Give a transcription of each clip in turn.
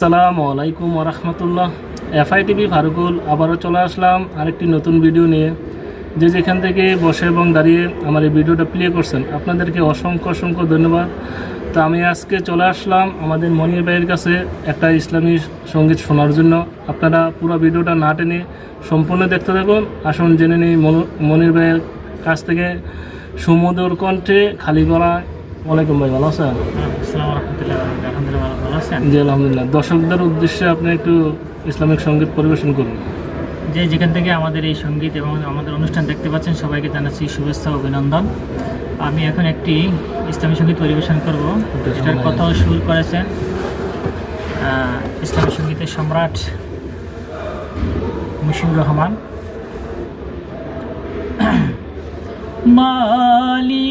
আসসালামু আলাইকুম রহমতুল্লাহ। FI TV Farukul, আবারও চলে আসলাম আরেকটি নতুন ভিডিও নিয়ে। যে যেখান থেকে বসে এবং দাঁড়িয়ে আমার এই ভিডিওটা প্লে করছেন, আপনাদেরকে অসংখ্য অসংখ্য ধন্যবাদ। তো আমি আজকে চলে আসলাম আমাদের মনির ভাইয়ের কাছে একটা ইসলামী সংগীত শোনার জন্য। আপনারা পুরো ভিডিওটা না টেনে সম্পূর্ণ দেখতে থাকুন। আসুন, জেনে নিই মনির ভাইয়ের কাছ থেকে। সুমধুর কণ্ঠে খালি গলা ওয়ালাইকুম ভাই ভালো আছেন? জি আলহামদুলিল্লাহ। দর্শকদের উদ্দেশ্যে আপনি একটু ইসলামিক সংগীত পরিবেশন করুন। যে যেখান থেকে আমাদের এই সংগীত এবং আমাদের অনুষ্ঠান দেখতে পাচ্ছেন সবাইকে জানাচ্ছি শুভেচ্ছা অভিনন্দন। আমি এখন একটি ইসলামী সংগীত পরিবেশন করব। এটার কথাও সুর করেছেন ইসলামী সঙ্গীতের সম্রাট মুশিউর রহমান। মালি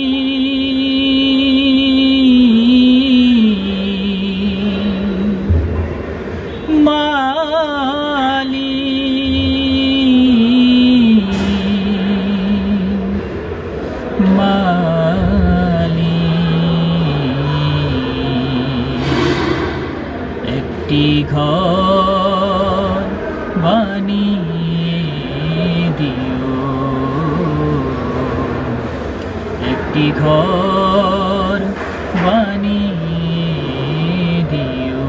একটি ঘর বানিয়ে দিও। একটি ঘর বানিয়ে দিও।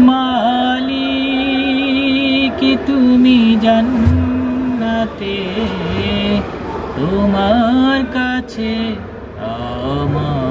মালিক তুমি জান্নাতে তোমার কাছে আমার